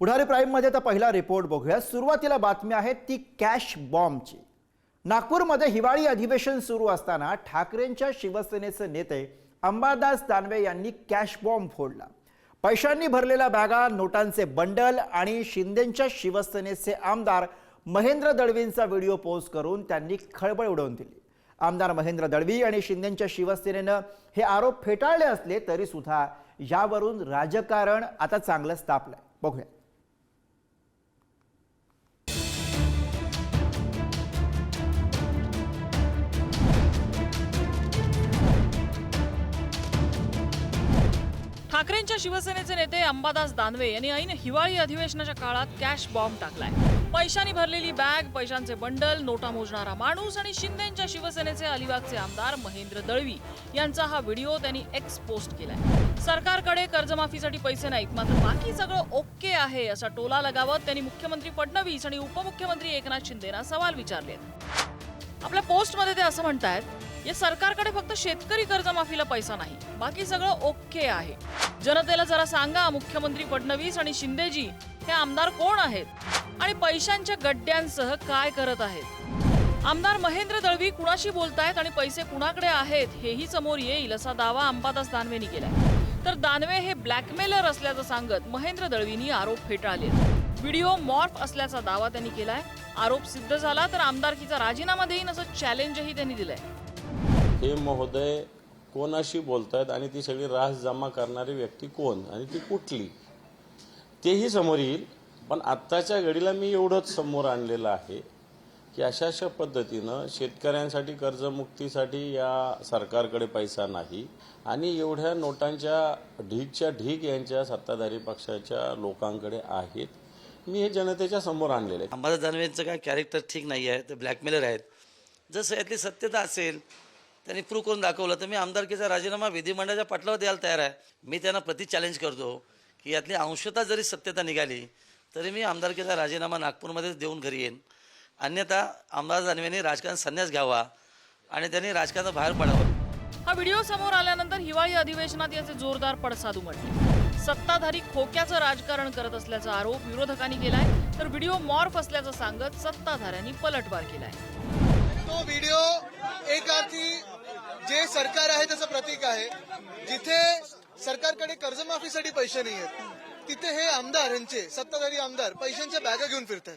पुढारी प्राईममध्ये आता पहिला रिपोर्ट बघूया. सुरुवातीला बातमी आहे ती कॅश बॉम्बची नागपूरमध्ये हिवाळी अधिवेशन सुरू असताना ठाकरेंच्या शिवसेनेचे नेते अंबादास दानवे यांनी कॅश बॉम्ब फोडला. पैशांनी भरलेल्या बॅगा नोटांचे बंडल आणि शिंदेंच्या शिवसेनेचे आमदार महेंद्र दळवींचा व्हिडिओ पोस्ट करून त्यांनी खळबळ उडवून दिली. आमदार महेंद्र दळवी आणि शिंदेच्या शिवसेनेनं हे आरोप फेटाळले असले तरी सुद्धा यावरून राजकारण आता चांगलं तापलंय बघूया. ठाकरेंच्या शिवसेनेचे नेते अंबादास दानवे यांनी ऐन हिवाळी अधिवेशनाच्या काळात कॅश बॉम्ब टाकलाय. पैशांनी भरलेली बॅग पैशांचे बंडल नोटा मोजणारा माणूस आणि शिंदेच्या शिवसेनेचे अलिबागचे आमदार महेंद्र दळवी यांचा हा व्हिडिओ त्यांनी एक्स पोस्ट केलाय. सरकारकडे कर्जमाफीसाठी पैसे नाहीत मात्र बाकी सगळं ओके आहे असा टोला लगावत त्यांनी मुख्यमंत्री फडणवीस आणि उपमुख्यमंत्री एकनाथ शिंदेना सवाल विचारलेत. आपल्या पोस्टमध्ये ते असं म्हणतायत या सरकारकडे फक्त शेतकरी कर्जमाफीला पैसा नाही बाकी सगळं ओके आहे. जनतेला जरा सांगा मुख्यमंत्री फडणवीस आणि शिंदेजी हे आमदार कोण आहेत? आणि पैशांच्या गड्ड्यांसह काय करत आहेत? आमदार महेंद्र दळवी कुणाशी बोलतायत आणि पैसे कुणाकडे आहेत? हेही समोर येईल असा दावा अंबादास दानवेनी केलाय. तर दानवे हे ब्लॅकमेलर असल्याचं सांगत महेंद्र दळवींनी आरोप फेटाळले. व्हिडिओ मॉर्फ असल्याचा दावा त्यांनी केलाय. आरोप सिद्ध झाला तर आमदारकीचा राजीनामा देईन असं चॅलेंजही त्यांनी दिलंय. हे महोदय कोणाशी बोलतायत आणि ती सगळी रास जमा करणारी व्यक्ती कोण? आणि ती कुठली? तेही समोर येईल. पण आत्ताच्या घडीला मी एवढंच समोर आणलेलं आहे की अशा अशा पद्धतीनं शेतकऱ्यांसाठी कर्जमुक्तीसाठी या सरकारकडे पैसा नाही. आणि एवढ्या नोटांच्या ढीगच्या ढीग यांच्या सत्ताधारी पक्षाच्या लोकांकडे आहेत. मी हे जनतेच्या समोर आणलेलं आहे. अंबादास दानवेंचं काय कॅरेक्टर ठीक नाही आहे ते ब्लॅकमेलर आहेत. जर यातली सत्यता असेल त्यांनी प्रूव्ह करून दाखवलं. तर मी आमदारकीचा राजीनामा विधिमंडळाच्या पटलावर द्यायला तयार आहे. मी त्यांना प्रति चॅलेंज करतो की यातली अंशता जरी सत्यता निघाली तरी मी आमदारकीचा राजीनामा नागपूरमध्येच देऊन घरी येईन. अन्यथा आमदार दानवेंनी राजकारण संन्यास घ्यावा आणि त्यांनी राजकारणात बाहेर पडावं. हा व्हिडिओ समोर आल्यानंतर हिवाळी अधिवेशनात याचे जोरदार पडसाद उमटले. सत्ताधारी खोक्याचं राजकारण करत असल्याचा आरोप विरोधकांनी केलाय तर व्हिडिओ मॉर्फ असल्याचं सांगत सत्ताधाऱ्यांनी पलटवार केलाय. तो व्हिडिओ एक अर्थी जे सरकार आहे त्याचं प्रतीक आहे. जिथे सरकारकडे कर्जमाफीसाठी पैसे नाही आहेत तिथे हे आमदार यांचे सत्ताधारी आमदार पैशांच्या बॅगा घेऊन फिरतात.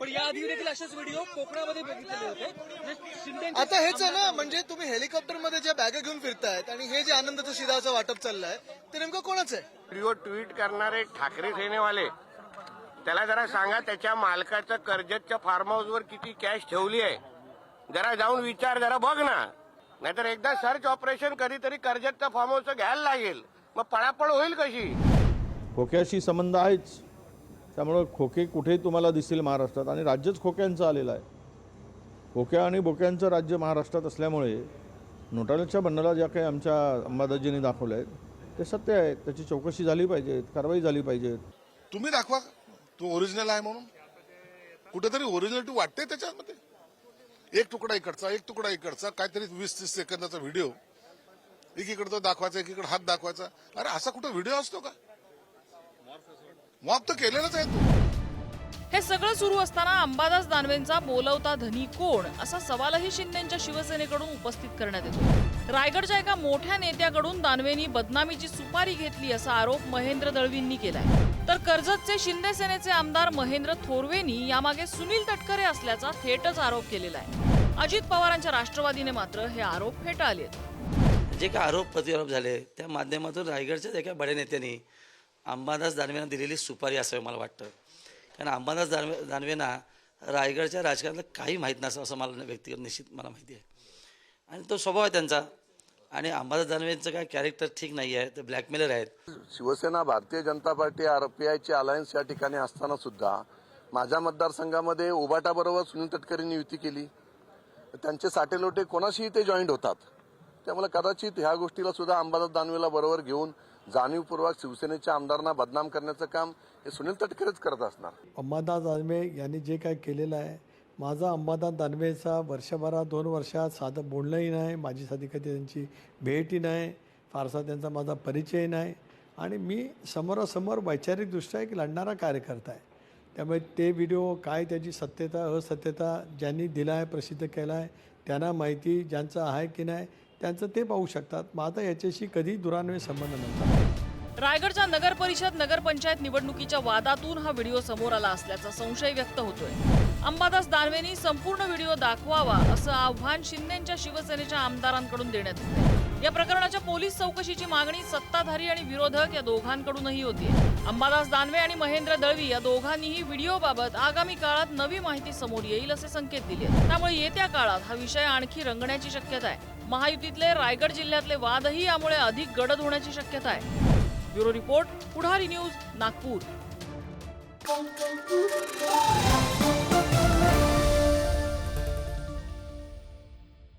पण या आधी देखील असेच व्हिडिओ कोकणामध्ये बघितलेले होते. आता हेच आहे ना म्हणजे तुम्ही हेलिकॉप्टरमध्ये ज्या बॅगा घेऊन फिरतायत आणि हे जे आनंदाचं शिराचं वाटप चाललंय ते नेमकं कोणाचं आहे? व्हिडिओ ट्विट करणारे ठाकरे सेनेवाले त्याला जरा सांगा त्याच्या मालकाचं कर्जतच्या फार्म हाऊसवर किती कॅश ठेवली आहे? जरा जाऊन विचार जरा बघ ना. नाहीतर एकदा सर्च ऑपरेशन कधीतरी कर्जतचा फार्म हाऊस घ्यायला लागेल. मग पळापळ होईल कशी? खोक्याशी संबंध आहेच. त्यामुळं खोके कुठेही तुम्हाला दिसतील महाराष्ट्रात? आणि राज्यच खोक्यांचं आलेलं आहे. खोक्या आणि बोक्यांचं राज्य महाराष्ट्रात असल्यामुळे नोटाच्या बंडला ज्या काही आमच्या अंबादाजींनी दाखवल्या आहेत ते सत्य आहे. त्याची चौकशी झाली पाहिजे कारवाई झाली पाहिजे तुम्ही दाखवा. तो ओरिजिनल आहे म्हणून. कुठेतरी ओरिजिनलिटी वाटते त्याच्यामध्ये? एक तुकडा इकडचा एक तुकडा इकडचा काहीतरी वीस तीस सेकंदाचा व्हिडिओ. एकीकडचा दाखवायचा एकीकडे हात दाखवायचा. अरे असा कुठं व्हिडिओ असतो का? मॉब तर केलेलाच आहे तू. हे सगळं सुरू असताना अंबादास दानवेंचा बोलवता धनी कोण असा सवालही शिंदेच्या शिवसेनेकडून उपस्थित करण्यात येतो. रायगडच्या एका मोठ्या नेत्याकडून दानवेंनी बदनामीची सुपारी घेतली असा आरोप महेंद्र दळवींनी केलाय. तर कर्जतचे शिंदे सेनेचे आमदार महेंद्र थोरवेनी यामागे सुनील तटकरे असल्याचा थेटच आरोप केलेला आहे. अजित पवारांच्या राष्ट्रवादीने मात्र हे आरोप फेटाळले जे काही आरोप प्रतिआरोप झाले त्या माध्यमातून रायगडच्या एका बड्या नेत्यांनी अंबादास दानवेंना दिलेली सुपारी असावी मला वाटतं. कारण अंबादास दानवे दानवेंना रायगडच्या राजकारणात काही माहीत नसतं असं मला व्यक्तिगत निश्चित मला माहिती आहे. आणि तो स्वभाव आहे त्यांचा. आणि अंबादास दानवेंचं काय कॅरेक्टर ठीक नाही आहे ते ब्लॅकमेलर आहेत. शिवसेना भारतीय जनता पार्टी आरपीआयची अलायन्स या ठिकाणी असताना सुद्धा माझ्या मतदारसंघामध्ये उबाटाबरोबर सुनील तटकरेंनी युती केली. त्यांचे साटेलोटे कोणाशीही ते जॉईंट होतात. त्यामुळे कदाचित ह्या गोष्टीला सुद्धा अंबादास दानवेला बरोबर घेऊन जाणीवपूर्वक शिवसेनेच्या आमदारांना बदनाम करण्याचं काम हे सुनील तटकरेच करत असणार. अंबादास दानवे यांनी जे काय केलेलं आहे माझा अंबादास दानवेचा वर्षभरात दोन वर्षात साधं बोलणंही नाही माझी साधी कधी त्यांची भेटही नाही फारसा त्यांचा माझा परिचय नाही. आणि मी समोरासमोर वैचारिकदृष्ट्या एक लढणारा कार्यकर्ता आहे. त्यामुळे ते व्हिडिओ काय त्याची सत्यता असत्यता ज्यांनी दिला आहे प्रसिद्ध केला आहे त्यांना माहिती ज्यांचं आहे की नाही त्यांचं ते पाहू शकतात. मात्र याच्याशी कधी दुरान्वय संबंध नव्हता. रायगडच्या नगर परिषद नगरपंचायत निवडणुकीच्या वादातून हा व्हिडिओ समोर आला असल्याचा संशय व्यक्त होतोय. अंबादास दानवेनी संपूर्ण व्हिडिओ दाखवावा असं आव्हान शिंदेच्या शिवसेनेच्या आमदारांकडून देण्यात येते या प्रकरणाच्या पोलीस चौकशीची मागणी सत्ताधारी आणि विरोधक या दोघांकडूनही होती अंबादास दानवे आणि महेंद्र दळवी या दोघांनीही व्हिडिओबाबत आगामी काळात नवी माहिती समोर येईल असे संकेत दिले त्यामुळे येत्या काळात हा विषय आणखी रंगण्याची शक्यता आहे. महायुतीतले रायगड जिल्ह्यातले वादही यामुळे अधिक गडद होण्याची शक्यता आहे. Bureau report Pudhari news Nagpur.